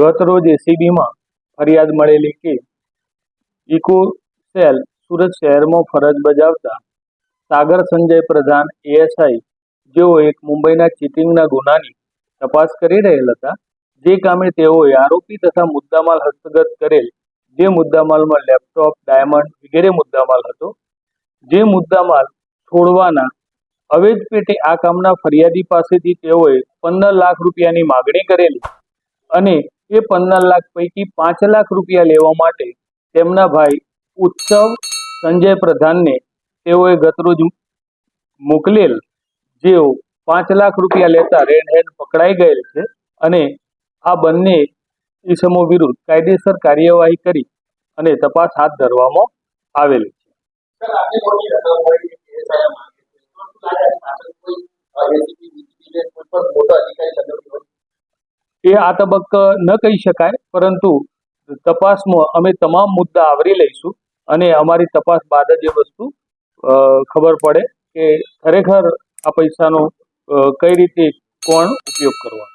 ગત રોજ એસીબીમાં ફરિયાદ મળેલી કે ઇકો સેલ સુરત શહેરમાં ફરજ બજાવતા સાગર સંજય પ્રધાન એએસઆઈ જેઓ એક મુંબઈના ચીટિંગના ગુનાની તપાસ કરી રહેલ હતા, જે કામે તેઓએ આરોપી તથા મુદ્દામાલ હસ્તગત કરેલ જે મુદ્દામાલમાં લેપટોપ, ડાયમંડ વગેરે મુદ્દામાલ હતો, જે મુદ્દામાલ છોડવાના અવેજ પેટે આ કામના ફરિયાદી પાસેથી તેઓએ પંદર લાખ રૂપિયાની માગણી કરેલી અને એ પંદર લાખ પૈકી પાંચ લાખ રૂપિયા લેવા માટે તેમના ભાઈ ઉત્સવ સંજય પ્રધાનને તેઓએ ગતરોજ મોકલેલ જેઓ પાંચ લાખ રૂપિયા લેતા રેડ હેન્ડ પકડાઈ ગયેલ છે અને આ બંને ઈસમો વિરુદ્ધ કાયદેસર કાર્યવાહી કરી અને તપાસ હાથ ધરવામાં આવેલી છે. એ આ તબક્કે ન કહી શકાય, પરંતુ તપાસમાં અમે તમામ મુદ્દા આવરી લઈશું અને અમારી તપાસ બાદ જ એ વસ્તુ ખબર પડે કે ખરેખર આ પૈસાનો કઈ રીતે કોણ ઉપયોગ કરવાનો.